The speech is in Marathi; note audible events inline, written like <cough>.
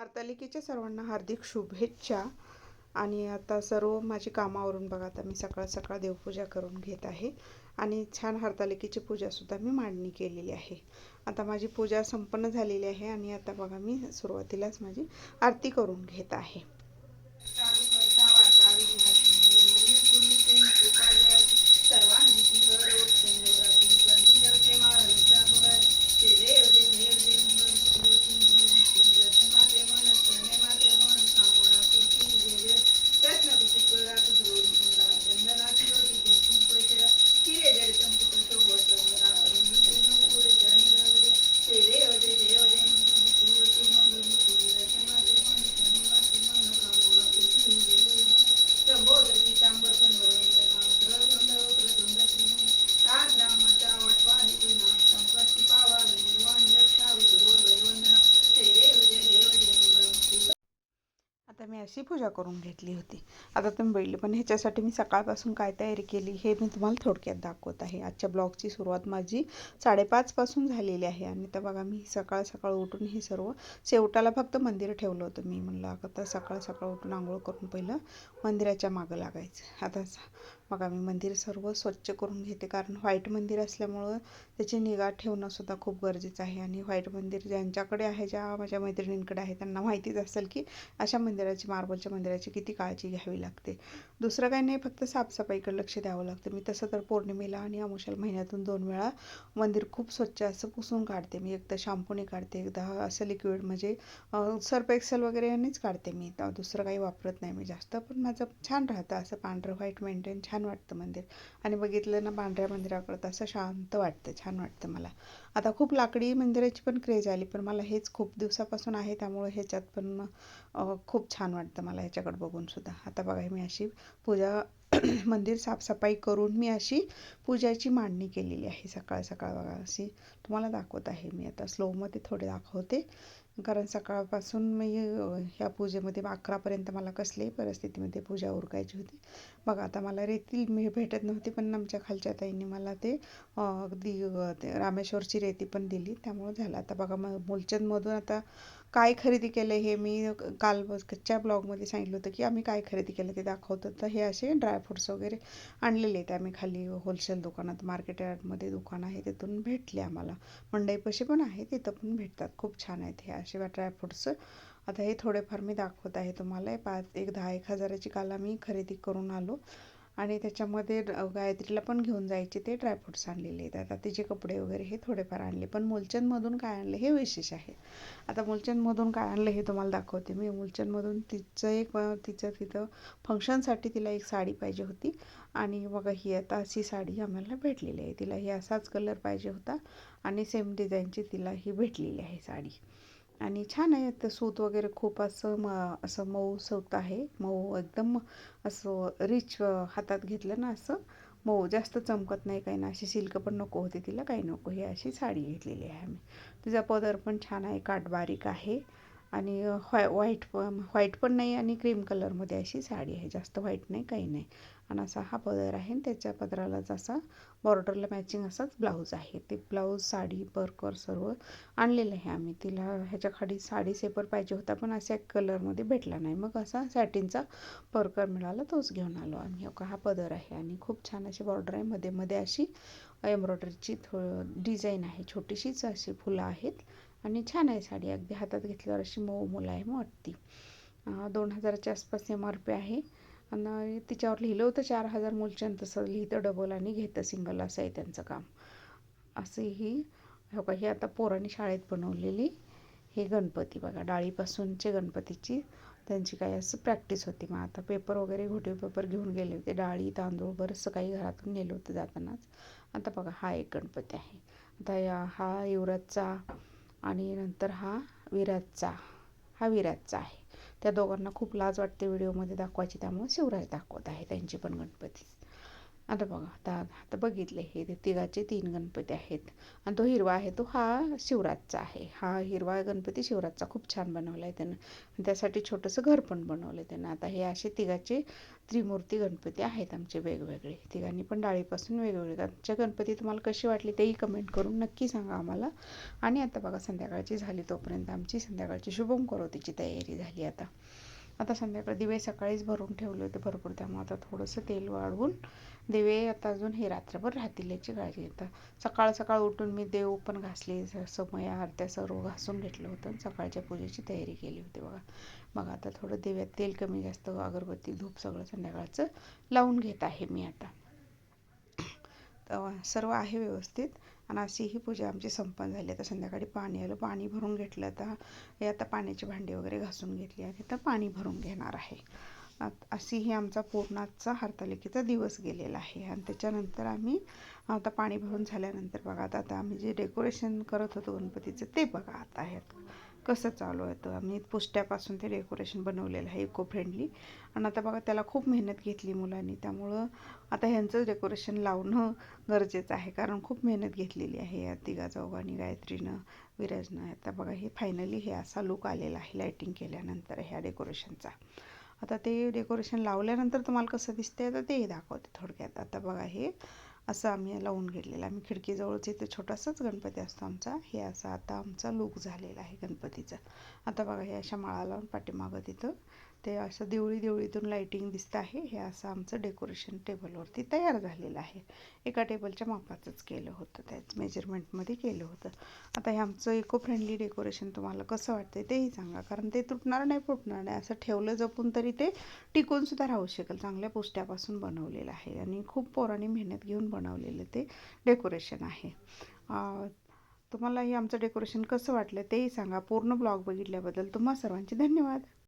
हरतालिकेच्या सर्वांना हार्दिक शुभेच्छा. आणि आता सर्व माझी कामावरून बघा आता मी सकाळ सकाळ देवपूजा करून घेत आहे. आणि छान हरतालिकेची पूजासुद्धा मी मांडणी केलेली आहे. आता माझी पूजा संपन्न झालेली आहे आणि आता बघा मी सुरुवातीलाच माझी आरती करून घेत आहे. आता मी अशी पूजा करून घेतली होती. आता तुम्ही बघितलं पण ह्याच्यासाठी मी सकाळपासून काय तयारी केली हे मी तुम्हाला थोडक्यात दाखवत आहे. आजच्या ब्लॉगची सुरुवात माझी साडेपाचपासून झालेली आहे आणि तर बघा मी सकाळ सकाळ उठून हे सर्व शेवटाला फक्त मंदिर ठेवलं होतं. मी म्हणलं आता सकाळ सकाळ उठून आंघोळ करून पहिलं मंदिराच्या मागं लागायचं. आता बघा मी मंदिर सर्व स्वच्छ करून घेते. कारण व्हाईट मंदिर असल्यामुळं त्याची निगा ठेवणंसुद्धा खूप गरजेचं आहे. आणि व्हाईट मंदिर ज्यांच्याकडे आहे ज्या माझ्या मैत्रिणींकडे आहे त्यांना माहितीच असेल की अशा मंदिराची मार्बलच्या मंदिराची किती काळजी घ्यावी लागते. दुसरं काही नाही फक्त साफसफाईकडे लक्ष द्यावं लागतं. मी तसं तर पौर्णिमेला आणि अमुशाल महिन्यातून दोन वेळा मंदिर खूप स्वच्छ असं पुसून काढते. मी एकदा शॅम्पूने काढते एकदा असं लिक्विड म्हणजे सर्फ एक्सेल वगैरे यांनीच काढते मी. दुसरं काही वापरत नाही मी जास्त. पण माझं छान राहतं असं पांढरं व्हाईट मेंटेन छान वाटतं मंदिर. आणि बघितलं ना पांढऱ्या मंदिराकडं असं शांत वाटतं छान वाटतं मला. आता खूप लाकडी मंदिराची पण क्रेज आली पण मला हेच खूप दिवसापासून आहे त्यामुळे ह्याच्यात पण खूप छान वाटतं मला ह्याच्याकडं बघून सुद्धा. आता बघा मी अशी पूजा <clears throat> मंदिर साफसफाई करून मी अशी पूजाची मांडणी केलेली आहे सकाळ सकाळ बघा. अशी तुम्हाला दाखवत आहे मी. आता स्लोमध्ये थोडे दाखवते. कारण सकाळपासून मी ह्या पूजेमध्ये अकरापर्यंत मला कसल्याही परिस्थितीमध्ये पूजा उरकायची होती. बघा आता मला रेती मी भेटत नव्हती पण आमच्या खालच्या ताईंनी मला ते अगदी ते रामेश्वरची रेती पण दिली. त्यामुळं झालं. आता बघा मग मुलचंदमधून आता काय खरेदी केलं हे मी काल कच्च्या ब्लॉगमध्ये सांगितलं होतं की आम्ही काय खरेदी केलं ते दाखवतं तर हे असे ड्रायफ्रुट्स वगैरे आणलेले आहेत. आम्ही खाली होलसेल दुकानात मार्केट यार्डमध्ये दुकान आहे तिथून भेटले आम्हाला. मंडईपाशी पण आहे तिथं पण भेटतात. खूप छान आहेत हे असे ड्रायफ्रुट्स आता हे थोडेफार मी दाखवत आहे तुम्हाला. पाच एक दहा एक हजाराची काल आम्ही खरेदी करून आलो. आणि त्याच्यामध्ये गायत्रीला पण घेऊन जायचे ते ड्रायफ्रूट्स आणलेले आहेत. आता तिचे कपडे वगैरे हे थोडेफार आणले. पण मुलचंदमधून काय आणलं हे विशेष आहे. आता मुलचंदमधून काय आणलं हे तुम्हाला दाखवते मी. मुलचंदमधून तिचं एक तिचं तिथं फंक्शनसाठी तिला एक साडी पाहिजे होती. आणि बघा ही आता अशी साडी आम्हाला भेटलेली आहे. तिला ही असाच कलर पाहिजे होता. आणि सेम डिझाईनची तिला ही भेटलेली आहे साडी. आणि छान आहे तर सूत वगैरे खूप असं म असं मऊ सूत आहे. मऊ एकदम असं रिच हातात घेतलं ना असं मऊ जास्त चमकत नाही काही ना. अशी सिल्क पण नको होती तिला काही नको. ही अशी साडी घेतलेली आहे आम्ही. तिचा पदर पण छान आहे काठबारीक आहे. आणि व्हाय व्हाईट पण व्हाईट पण नाही आणि क्रीम कलरमध्ये अशी साडी आहे. जास्त व्हाईट नाही काही नाही. आणि असा हा पदर आहे आणि त्याच्या पदरालाच असा बॉर्डरला मॅचिंग असाच ब्लाऊज आहे. ते ब्लाऊज साडी बर्कर सर्व आणलेलं आहे आम्ही. तिला ह्याच्या खाली साडी सेपर पाहिजे होता पण असा कलरमध्ये भेटला नाही. मग असा सॅटिनचा पर्कर मिळाला तोच घेऊन आलो आम्ही. हो का हा पदर आहे आणि खूप छान अशी बॉर्डर आहे. मध्ये मध्ये अशी एम्ब्रॉयडरीची थो डिझाईन आहे. छोटीशीच अशी फुलं आहेत. आणि छान आहे साडी. अगदी हातात घेतल्यावर अशी मऊ मुलायम वाटते. दोन हजाराच्या आसपास एम आर पी आहे. आणि तिच्यावर लिहिलं होतं चार हजार मूलचंद तसं लिहितं डबल आणि घेतं सिंगल असं आहे त्यांचं काम. असे ही हो का ही आता पोरांनी शाळेत बनवलेली हे गणपती बघा. डाळीपासूनचे गणपतीची त्यांची काही असं प्रॅक्टिस होती. मग आता पेपर वगैरे घोटे पेपर घेऊन गेले होते. डाळी तांदूळ बरंचसं काही घरातून नेलं होतं जातानाच. आता बघा हा एक गणपती आहे. आता या हा युवराजचा आणि नंतर हा विराजचा हा विराजचा आहे. त्या दोघांना खूप लाज वाटते व्हिडिओमध्ये दाखवायची त्यामुळे शिवराज दाखवत आहे. त्यांची पण गणपती. आता बघा आता आता बघितले हे ते तिघाचे तीन गणपती आहेत. आणि तो हिरवा आहे तो हा शिवराजचा आहे. हा हिरवा गणपती शिवराजचा खूप छान बनवला आहे त्यानं त्यासाठी छोटंसं घर पण बनवलं आहे त्यानं. आता हे असे तिघाचे त्रिमूर्ती गणपती आहेत आमचे वेगवेगळे. तिघांनी पण डाळीपासून वेगवेगळे. आमच्या गणपती तुम्हाला कशी वाटली तेही कमेंट करून नक्की सांगा आम्हाला. आणि आता बघा संध्याकाळची झाली तोपर्यंत आमची संध्याकाळची शुभम करोतीची तयारी झाली आता. आता संध्याकाळ दिवे सकाळीच भरून ठेवले होते भरपूर त्यामुळे आता थोडंसं तेल वाढवून दिवे आता अजून हे रात्रभर राहतील याची काळजी घेता. सकाळ सकाळ उठून मी देव पण घासले समय आरत्या सर्व घासून घेतलं होतं आणि सकाळच्या पूजेची तयारी केली होती बघा. मग आता थोडं देव्यात तेल कमी जास्त अगरबत्ती धूप सगळं संध्याकाळचं लावून घेत आहे मी आता. तर सर्व आहे व्यवस्थित. आणि अशी ही पूजा आमची संपन्न झाली. आता संध्याकाळी पाणी आलं. पाणी भरून घेतलं आता. हे आता पाण्याची भांडी वगैरे घासून घेतली आणि आता पाणी भरून घेणार आहे. अशी ही आमचा पूर्णाचा हरतालिकेचा दिवस गेलेला आहे. आणि त्याच्यानंतर आम्ही आता पाणी भरून झाल्यानंतर बघा आता आता आम्ही जे डेकोरेशन करत होतो गणपतीचं ते बघा आता आहे कसं चालू आहे तर आम्ही पुष्ट्यापासून ते डेकोरेशन बनवलेलं आहे इको फ्रेंडली आणि आता बघा त्याला खूप मेहनत घेतली मुलांनी. त्यामुळं आता ह्यांचं डेकोरेशन लावणं गरजेचं आहे. कारण खूप मेहनत घेतलेली आहे या तिघा चौघांनी गायत्रीनं विराजनं. आता बघा हे फायनली हे असा लुक आलेला आहे लायटिंग केल्यानंतर ह्या डेकोरेशनचा आता ते डेकोरेशन लावल्यानंतर तुम्हाला कसं दिसतंय तर तेही दाखवते थोडक्यात. आता बघा हे असं आम्ही लावून घेतलेलं आम्ही खिडकीजवळच इथे छोटासाच गणपती असतो आमचा. हे असा आता आमचा लुक झालेला आहे गणपतीचा. आता बघा हे अशा माळा लावून पाठीमागं तिथं ते असं देवळी देवळीतून लाईटिंग दिसतं आहे. हे असं आमचं डेकोरेशन टेबलवरती तयार झालेलं आहे. एका टेबलच्या मापाचंच केलं होतं. त्याच मेजरमेंटमध्ये केलं होतं. आता हे आमचं इको फ्रेंडली डेकोरेशन तुम्हाला कसं वाटतं तेही सांगा. कारण ते तुटणार नाही फुटणार नाही. असं ठेवलं जपून तरी ते टिकूनसुद्धा राहू शकेल. चांगल्या पुष्ट्यापासून बनवलेलं आहे. आणि खूप पोरांनी मेहनत घेऊन बनवलेलं ते डेकोरेशन आहे. तुम्हाला हे आमचं डेकोरेशन कसं वाटलं तेही सांगा. पूर्ण ब्लॉग बघितल्याबद्दल तुम्हा सर्वांचे धन्यवाद.